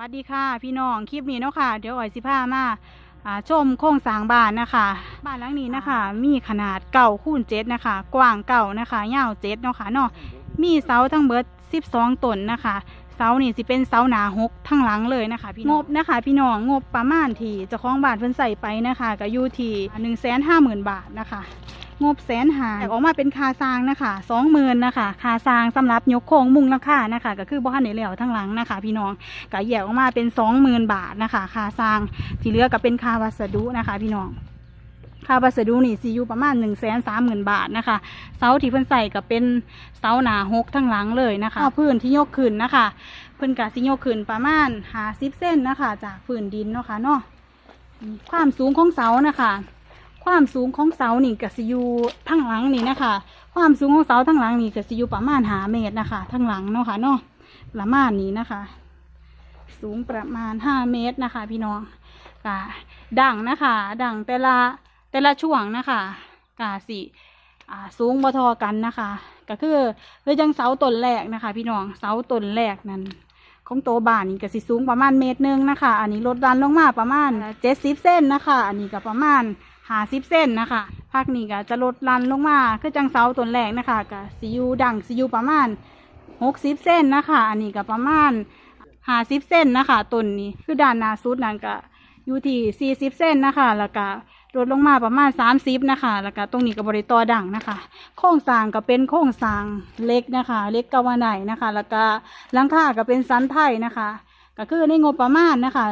วัสดีค่ะ พี่น้องคลิปนี้เนาะค่ะเดี๋ยวอ่อยสิพามาอ่าชมโครงสร้างบ้านนะคะ บ้านหลังนี้นะคะ มีขนาดเก่าคูณเจ็ดนะคะ กว้างเก่านะคะยาวเจ็ดเนาะค่ะเนาะมีเสาทั้งเบิดสิบสองต้นนะคะ เสานี่สิเป็นเสาหนาหกทั้งหลังเลยนะคะพี่น้องงบนะคะ พี่น้องงบประมาณที่เจ้าของบ้านเพิ่นใส่ไปนะคะก็อยู่ที่หนึ่งแสนห้าหมื่นบาทนะคะ งบแสนหาออกมาเป็นคาซางนะคะสองหมื่นนะคะคาซางสำหรับยกโครงมุงหลังคานะคะ ก็คือบ้านในเหลวทั้งหลังนะคะ พี่น้องก็แยกออกมาเป็นสองหมื่นบาทนะคะคาซางที่เหลือก็เป็นคาวัสดุนะคะ พี่น้องคาวัสดุนี่ซีอยู่ประมาณหนึ่งแสนสามหมื่นบาทนะคะ เสาที่เพิ่นใส่ก็เป็นเสาหนาหกทั้งหลังเลยนะคะเอพื้นที่ยกขึ้นนะคะ เพิ่นกะสิยกขึ้นประมาณหาสิบเส้นนะคะ จากพื้นดินเนาะค่ะเนาะความสูงของเสานะคะ ความสูงของเสานี่ก็สิอยู่ทั้งหลังนี่นะคะ ความสูงของเสาทั้งหลังนี่ก็สิอยู่ประมาณหาเมตรนะคะทั้งหลังเนาะค่ะเนาะประมาณนี้นะคะ สูงประมาณห้าเมตรนะคะ พี่น้องกะดังนะคะ ดังแต่ละแต่ละช่วงนะคะกะสิอ่าสูงบ่เทอกันนะคะ ก็คือคือจังเสาต้นแรกนะคะ พี่น้องเสาต้นแรกนั้นของโตวบ้านนี่ก็สิสูงประมาณเมตรหนึงนะคะ อันนี้ลดดันลงมาประมาณเจ็ดสิบเส้นนะคะ อันนี้ก็ประมาณ หาสิบเส้นนะคะภาคนี้ก็จะลดดันลงมาคือจังเสาต้นแรกนะคะก็สิอยูดังสิอยูประมาณหกสิบเส้นนะคะ อันนี้ก็ประมาณหาสิบเส้นนะคะต้นนี้คือด้านหน้าสุดนั่นก็อยู่ที่สี่สิบเส้นนะคะ แล้วก็ลดลงมาประมาณสามสิบนะคะ แล้วก็ตรงนี้ก็บริตอดังนะคะ โครงสางก็เป็นโครงสางเล็กนะคะ เล็กกะวันไหนนะคะ แล้วก็หลังคาก็เป็นสันไทยนะคะ ก็คือในงบประมาณนะคะ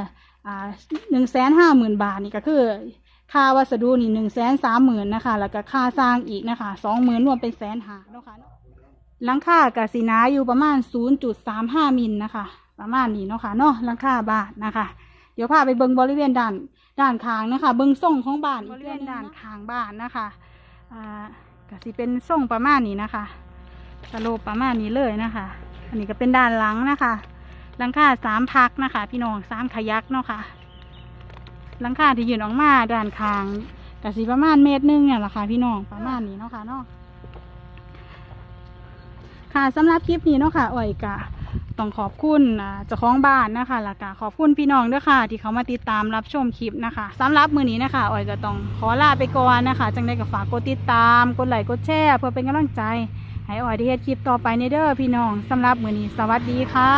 อ่าหนึ่งแสนห้าหมื่นบาทนี่ก็คือ ค่าวัสดุนี่หนึ่งแสนสามหมื่นนะคะ แล้วก็ค่าสร้างอีกนะคะสองหมื่นรวมเป็นแสนหาเนาะค่ะหลังคากสีนาอยู่ประมาณศูนย์จุดสามห้ามิลนะคะ ประมาณนี้เนาะค่ะเนาะหลังคาบ้านนะคะ เดี๋ยวพาไปเบิ้งบริเวณด้านด้านข้างนะคะ เบิ้งทรงของบ้านบริเวณด้านข้างบ้านนะคะอ่าก็สิเป็นทรงประมาณนี้นะคะสโลปประมาณนี้เลยนะคะ อันนี้ก็เป็นด้านหลังนะคะหลังคาสามพักนะคะ พี่น้องสามขยักเนาะค่ะ หลังคาที่ยืนออกมาด้านข้างก็สิประมาณเมตรหนึ่งเนี่ยแหละค่ะพี่น้องประมาณนี้เนาะค่ะเนาะค่ะสำหรับคลิปนี้เนาะค่ะอ่อยกะต้องขอบคุณเจ้าของบ้านนะคะแล้วก็ขอบคุณพี่น้องด้วยค่ะ ที่เขามาติดตามรับชมคลิปนะคะสำหรับมือนี้นะคะออยก็ต้องขอลาไปก่อนนะคะ จังได้ก็ฝากกดติดตามกดไลค์กดแชร์เพื่อเป็นกำลังใจ ให้ออยได้เฮ็ดคลิปต่อไปในเด้อพี่น้องสำหรับมือนี้สวัสดีค่ะ